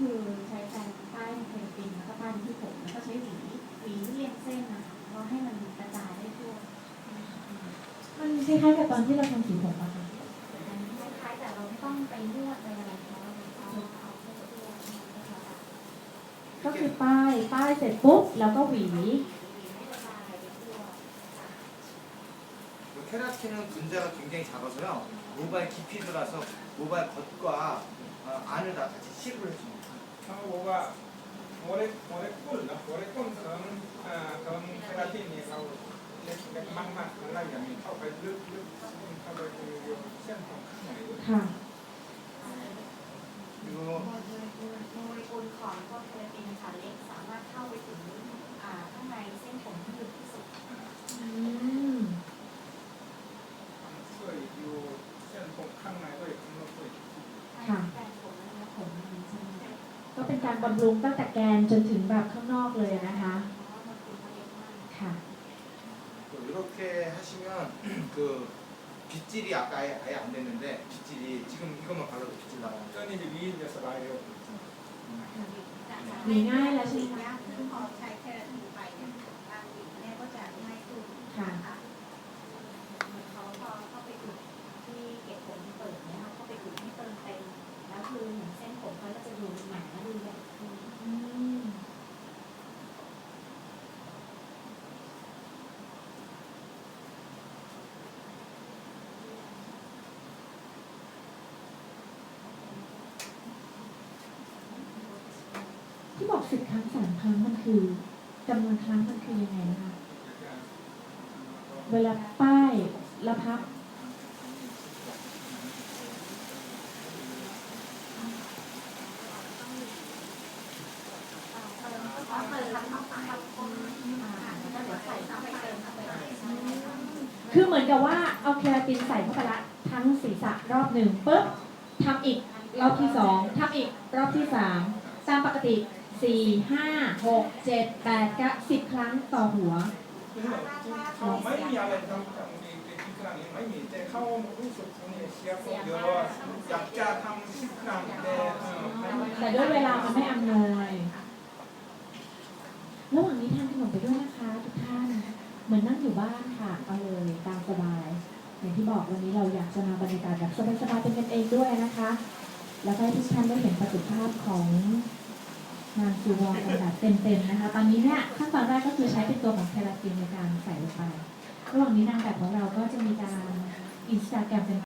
คือใช้แปรงป้ายเคลปินแล้วก็ป้ายที่ผมแล้วก็ใช้หวีหวีเรียงเส้นนะคะเพราะให้มันกระจายได้ทั่ว มันคล้ายๆกับตอนที่เราทำสีผมอะค่ะ คล้ายๆแต่เราไม่ต้องไปนวดไปอะไรเพราะเราเอาเอาแค่ตัวนะคะ ก็คือป้ายป้ายเสร็จปุ๊บแล้วก็หวี ให้กระจายไปทั่ว 그 케라틴은 분자가 굉장히 작아서요. 모발 깊이 들어가서 모발 겉과 어, 안을 다 같이 씹을 해줍니다. 다. เขาบอกว่าโมเลกโมเลกุลนะโมเลกุลเขอเอ่อของเคราตินเนี่ยเราเล็กเล็กมากๆากแล้วอย่างนี้เข้าไปลึกๆเข้าไปในเส้นของข้างในค่ะโมเลกุลของพวกเคราตินค่ะเล็กสามารถเข้าไปถึงอ่าข้างในเส้นผมที่ลึกที่สุดอืมช่วยอเส้นผมข้างในด้ยข้งนอกด้วค่ะ ก็เป็นการบำรุงตั้งแต่แกนจนถึงแบบข้างนอกเลยนะคะ เพราะว่ามันเป็นเล็กมาก ค่ะ 또 이렇게 하시면 그 빗질이 아까 아예, 아예 안 됐는데 빗질이 지금 이것만 발라도 빗질 나가요. ก็นี่จะวีจะสบายเร็ว หวีง่ายแล้วใช่ไหมคะ ะ ที่บอกสิบครั้งสามครั้งมันคือจำนวนครั้งมันคือยังไงนะคะ เวลาป้ายแล้วพับคะคือเหมือนกับว่าเอาเคราตินใส่เข้าไปละทั้งศีรษะรอบหนึ่งปุ๊บทำอีกรอบที่สองทำอีกรอบที่สามตามปกติ สี่ห้าหกเจ็ดแปดเก้าสิบครั้งต่อหัวคือไม่มีอะไรทำทำในที่ครั้งนี้ไม่มีแต่เขารู้สึกเนี่ยเสียคนเยอะอยากจะทำสิบครั้งแต่เออไม่แต่ด้วยเวลามันไม่อำนวย ระหว่างนี้ทานขนมไปด้วยนะคะทุกท่าน เหมือนนั่งอยู่บ้านค่ะ เอาเลยตามสบาย อย่างที่บอกวันนี้เราอยากจะมาบรรยากาศแบบสบายๆเป็นกันเองด้วยนะคะ แล้วก็ให้ทุกท่านได้เห็นประสิทธิภาพของ นางซูวอลกันแบบเต็มๆนะคะ ตอนนี้เนี่ยขั้นตอนแรกก็คือใช้เป็นตัวของเคราตินในการใส่ลงไประหว่างนี้นางแบบของเราก็จะมีการอินสตาแกรมเป็น